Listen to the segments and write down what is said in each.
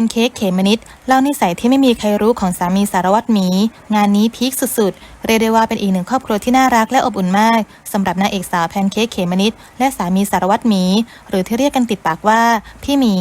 นเค้กเขมนิดเล่านิสัยที่ไม่มีใครรู้ของสามีสารวัตรหมี งานนี้พีคสุด เรียกได้ว่าเป็นอีกหนึ่งครอบครัวที่น่ารักและอบอุ่นมากสำหรับนางเอกสาวแพนเค้กเขมนิดและสามีสารวัตรหมี หรือที่เรียกกันติดปากว่า พี่หมี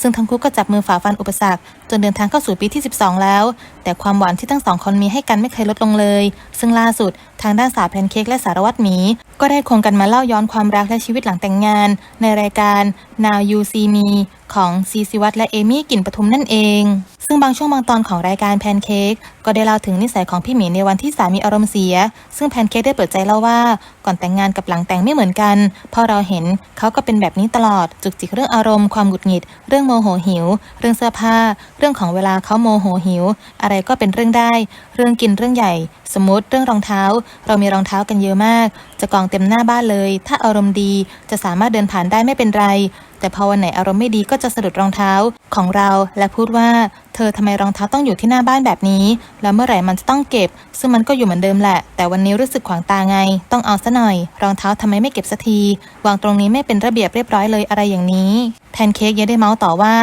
ซึ่งทั้งคู่ก็จับมือฝ่าฟันอุปสรรค จนเดินทางเข้าสู่ปีที่ 12 แล้ว แต่ความหวานที่ทั้งสองคนมีให้กันไม่เคยลดลงเลย ซึ่งล่าสุดทางด้านสาวแพนเค้กและสารวัตรหมี ก็ได้ควงกันมาเล่าย้อนความรักและชีวิตหลังแต่งงาน ในรายการ Now You See Me ของซีซิวัตและเอมี่กลิ่นปทุมนั่นเอง ซึ่งบางช่วงบางตอนของรายการแพนเค้กก็ได้เล่าถึงนิสัยของพี่หมีในวันที่สามีอารมณ์เสีย ซึ่งแพนเค้กได้เปิดใจเล่าว่า ก่อนแต่งงานกับหลังแต่งไม่เหมือนกันเพราะเราเห็นเขาก็เป็นแบบนี้ตลอด จุกจิกเรื่องอารมณ์ความหงุดหงิด เรื่องโมโหหิว เรื่องเสื้อผ้า เรื่องของเวลาเขาโมโหหิว อะไรก็เป็นเรื่องได้ เรื่องกินเรื่องใหญ่ สมมติเรื่องรองเท้า เรามีรองเท้ากันเยอะมาก จะกองเต็มหน้าบ้านเลย ถ้าอารมณ์ดีจะสามารถเดินผ่านได้ไม่เป็นไร แต่พอวันไหนอารมณ์ไม่ดีก็จะสะดุดรองเท้าของเราและพูดว่า เธอทำไมรองเท้าต้องอยู่ที่หน้าบ้านแบบนี้ แล้วเมื่อไหร่มันจะต้องเก็บ ซึ่งมันก็อยู่เหมือนเดิมแหละ แต่วันนี้รู้สึกขวางตาไง ต้องเอาซะหน่อย รองเท้าทำไมไม่เก็บสักที วางตรงนี้ไม่เป็นระเบียบเรียบร้อยเลยอะไรอย่างนี้ แพนเค้กยังได้เมาส์ต่อว่า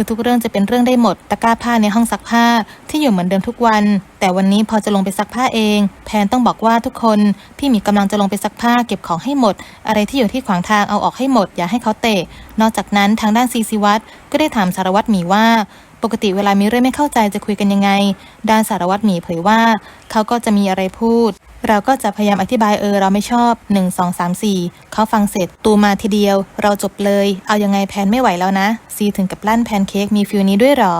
คือทุกเรื่องจะเป็นเรื่องได้หมด ตะกร้าผ้าในห้องซักผ้าที่อยู่เหมือนเดิมทุกวัน แต่วันนี้พอจะลงไปซักผ้าเอง แพนต้องบอกว่าทุกคน พี่หมีกำลังจะลงไปซักผ้าเก็บของให้หมด อะไรที่อยู่ที่ขวางทางเอาออกให้หมด อย่าให้เขาเตะ นอกจากนั้นทางด้านซีซีวัตรก็ได้ถามสารวัตรหมีว่าปกติเวลามีเรื่องไม่เข้าใจจะคุยกันยังไง ด้านสารวัตรหมีเผยว่า เขาก็จะมีอะไรพูด เราก็จะพยายามอธิบายเออเราไม่ชอบ 1 2 3 4 เขาฟังเสร็จตูมาทีเดียว เราจบเลย เอายังไงแพนไม่ไหวแล้วนะ ซีถึงกับลั่นแพนเค้กมีฟิลนี้ด้วยหรอ